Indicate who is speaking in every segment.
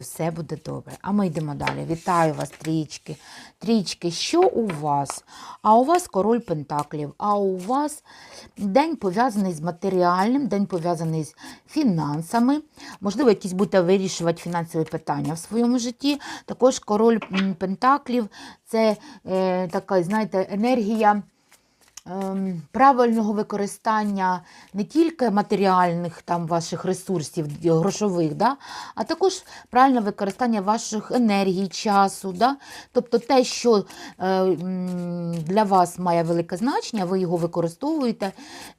Speaker 1: Все буде добре. А ми йдемо далі. Вітаю вас, трічки. Трічки, що у вас? А у вас король Пентаклів, а у вас день пов'язаний з матеріальним, день пов'язаний з фінансами. Можливо, якісь будете вирішувати фінансові питання в своєму житті. Також король Пентаклів це е, така, знаєте, енергія правильного використання не тільки матеріальних там ваших ресурсів грошових, да, а також правильне використання ваших енергій, часу. Да? Тобто те, що е, для вас має велике значення, ви його використовуєте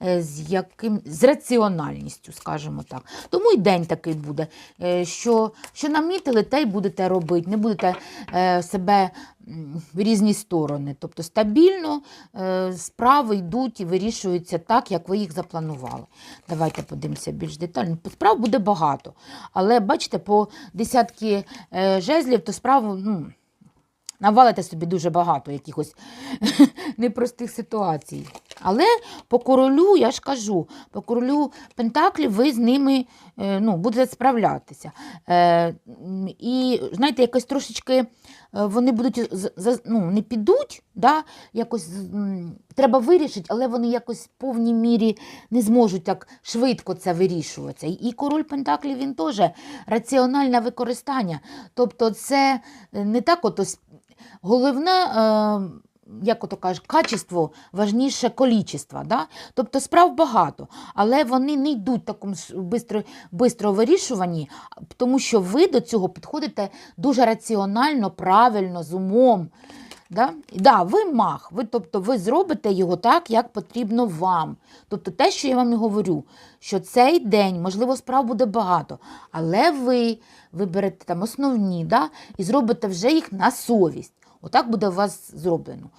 Speaker 1: е, з, яким, з раціональністю, скажімо так. Тому і день такий буде, е, що, що намітили, те й будете робити, не будете себе в різні сторони. Тобто стабільно е, справи йдуть і вирішуються так, як ви їх запланували. Давайте подивимося більш детально. Справ буде багато. Але бачите, по десятки е, жезлів, то справ ну, навалите собі дуже багато якихось непростих ситуацій. Але по королю, я ж кажу, по королю Пентаклів ви з ними е, ну, будете справлятися. І, знаєте, якось трошечки вони будуть ну, не підуть, да, якось треба вирішити, але вони якось в повній мірі не зможуть так швидко це вирішуватися. І- король Пентаклів він теж раціональне використання. Тобто, це е, не так ось головне. Як ото кажуть, качество важніше количества. Да? Тобто справ багато, але вони не йдуть в такому бистро, бистро вирішуванні, тому що ви до цього підходите дуже раціонально, правильно, з умом. Да? Да, ви мах, ви, тобто ви зробите його так, як потрібно вам. Тобто те, що я вам і говорю, що цей день, можливо, справ буде багато, але ви виберете там основні да, і зробите вже їх на совість. Отак буде у вас зроблено.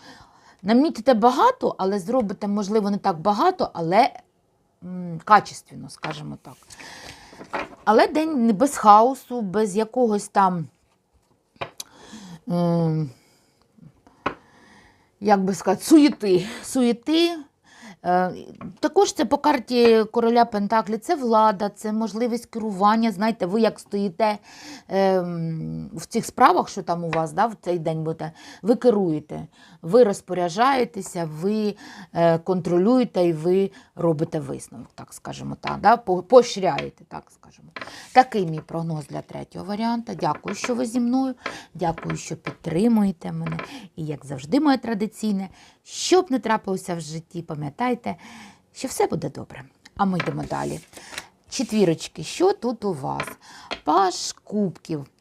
Speaker 1: Намітите багато, але зробите, можливо, не так багато, але м, качественно, скажімо так. Але день не без хаосу, без якогось там. м, як би сказати, суєти. суєти. Е, Також це по карті короля Пентаклі, це влада, це можливість керування. Знаєте, ви як стоїте ем, в цих справах, що там у вас да, в цей день будете, ви керуєте, ви розпоряджаєтеся, ви е, контролюєте і ви робите висновок, так скажемо, так, да, поощряєте, так скажемо. Такий мій прогноз для третього варіанта. Дякую, що ви зі мною. Дякую, що підтримуєте мене. І як завжди, моє традиційне, що б не трапилося в житті, пам'ятайте, що все буде добре. А ми йдемо далі. Четвірочки, що тут у вас? Паш кубків.